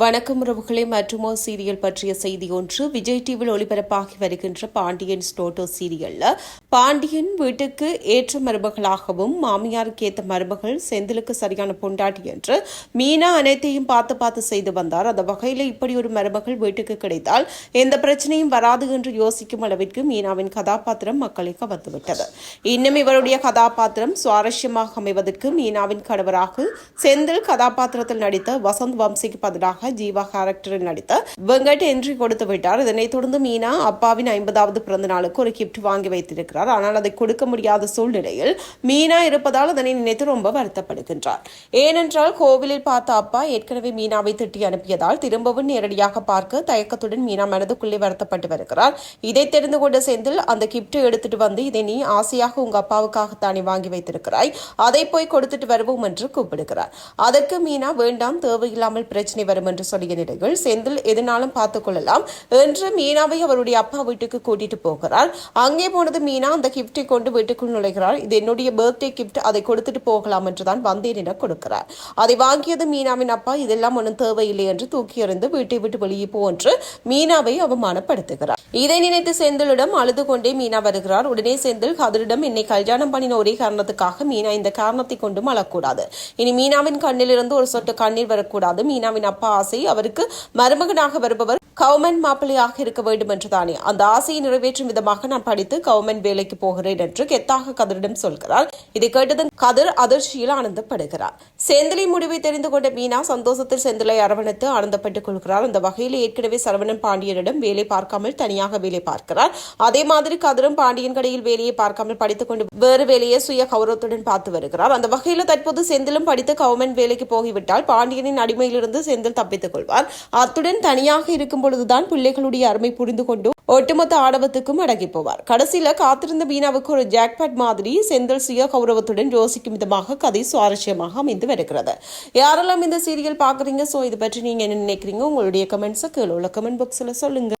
வணக்கம் உறவுகளே மற்றுமோ சீரியல் பற்றிய செய்தி ஒன்று. விஜய் டிவியில் ஒளிபரப்பாகி வருகின்ற பாண்டியன் ஸ்டோட்டோ சீரியல்ல பாண்டியன் வீட்டுக்கு ஏற்ற மருமகளாகவும் மாமியாருக்கு ஏற்ற மருமகள் செந்திலுக்கு சரியான பொண்டாட்டி என்று மீனா அனைத்தையும் பார்த்து பார்த்து செய்து வந்தார். அந்த வகையில் இப்படி ஒரு மருமகள் வீட்டுக்கு கிடைத்தால் எந்த பிரச்சனையும் வராது என்று யோசிக்கும் அளவிற்கு மீனாவின் கதாபாத்திரம் மக்களை கவர்ந்துவிட்டது இன்னும் இவருடைய கதாபாத்திரம் சுவாரஸ்யமாக அமைவதற்கு மீனாவின் கணவராக செந்தில் கதாபாத்திரத்தில் நடித்த வசந்த் வம்சிக்கு பதிலாக ஜீவா கேரக்டரில் நடித்த வெங்கட் என்ட்ரி கொடுத்து விட்டார். இதனைத் தொடர்ந்து மீனா அப்பாவின் ஐம்பதாவது பிறந்த நாளுக்கு ஒரு கிஃப்ட் வாங்கி வைத்திருக்கிறார். ஆனால் அதை கொடுக்க முடியாத சூழ்நிலையில் மீனா இருப்பதால் அதனை நினைத்து ரொம்ப வருத்தப்படுகின்றார். ஏனென்றால் கோவிலில் பார்த்த அப்பா ஏற்கனவே மீனாவை திட்டி அனுப்பியதால் திரும்பவும் நேரடியாக பார்க்க தயக்கத்துடன் மீனா மனதுக்குள்ளே வருத்தப்பட்டு வருகிறார். இதை தெரிந்து கொண்ட செந்தில் அந்த கிஃப்ட் எடுத்துட்டு வந்து இதை நீ ஆசையாக உங்க அப்பாவுக்காகத்தானே வாங்கி வைத்திருக்கிறாய். அதை போய் கொடுத்துட்டு வருவோம் என்று கூப்பிடுகிறார். அதற்கு மீனா வேண்டாம் தேவையில்லாமல் பிரச்சனை வரும் என்று சொல்லிய நிலையில் செந்தில் எதுனாலும் பார்த்துக் கொள்ளலாம். என்று மீனாவை அவருடைய அப்பா வீட்டுக்கு கூட்டிட்டு போகிறார். அங்கே போனது மீனா அந்த கிஃப்டை கொண்டு வீட்டுக்குள் நுழைகிறார் இது என்னுடைய பர்த்டே கிஃப்ட் அதை கொடுத்துட்டு போகலாம் என்றுதான் வந்தேன் என கொடுக்கிறார். அதை வாங்கியது மீனாவின் அப்பா இதெல்லாம் ஒன்றும் தேவையில்லை என்று தூக்கி எறிந்து வீட்டை விட்டு வெளியே போ என்று மீனாவை அவமானப்படுத்துகிறார். இதை நினைத்து செந்திலிடம் அழுது கொண்டே மீனா வருகிறார். உடனே செந்தில் கதிரிடம் என்னை கல்யாணம் பண்ணின ஒரே காரணத்துக்காக மீனா இந்த காரணத்தை கொண்டும் அழக்கூடாது. இனி மீனாவின் கண்ணிலிருந்து ஒரு சொட்டு கண்ணீர் வரக்கூடாது. மீனாவின் அப்பா ஆசை அவருக்கு மருமகனாக வருபவர் கவர்மெண்ட் மாப்பிள்ளையாக இருக்க வேண்டும் என்றுதானே அந்த ஆசையை நிறைவேற்றும் விதமாக நான் படித்து கவர்மெண்ட் வேலைக்கு போகிறேன் என்று கெத்தாக கதிரிடம் சொல்கிறார் இதை கேட்டதும் கதிர் அதிர்ச்சியில் ஆனந்தப்படுகிறார். செந்திலை முடிவை தெரிந்து கொண்ட மீனா சந்தோஷத்தில் செந்திலை அரவணைத்து ஆனந்தப்பட்டுக் கொள்கிறார் அந்த வகையில் ஏற்கனவே சரவணன் பாண்டியனிடம் வேலை பார்க்காமல் தனியாக வேலை பார்க்கிறார். அதே மாதிரி கதிரும் பாண்டியன் கடையில் வேலையை பார்க்காமல் படித்துக் கொண்டு வேறு வேலையை சுய கௌரவத்துடன் பார்த்து வருகிறார். அந்த வகையில் தற்போது செந்திலும் படித்து கவர்மெண்ட் வேலைக்கு போகிவிட்டால் பாண்டியனின் அடிமையிலிருந்து செந்தில் தப்பித்துக் கொள்வார். அத்துடன் தனியாக இருக்கும் பொழுதுதான் பிள்ளைகளுடைய அருமை புரிந்து கொண்டு ஒட்டுமொத்த ஆடவத்துக்கும் அடங்கி போவார் கடைசியில காத்திருந்த மீனாவுக்கு ஒரு ஜாக்பாட் மாதிரி செந்தில் சுய கௌரவத்துடன் யோசிக்கும் விதமாக கதை சுவாரஸ்யமாக அமைந்து வருகிறது. யாரெல்லாம் இந்த சீரியல் பாக்குறீங்க சோ இது பற்றி நீங்க என்ன நினைக்கிறீங்க? உங்களுடைய கமெண்ட்ஸை கீழே உள்ள கமெண்ட் பாக்ஸ்ல சொல்லுங்க.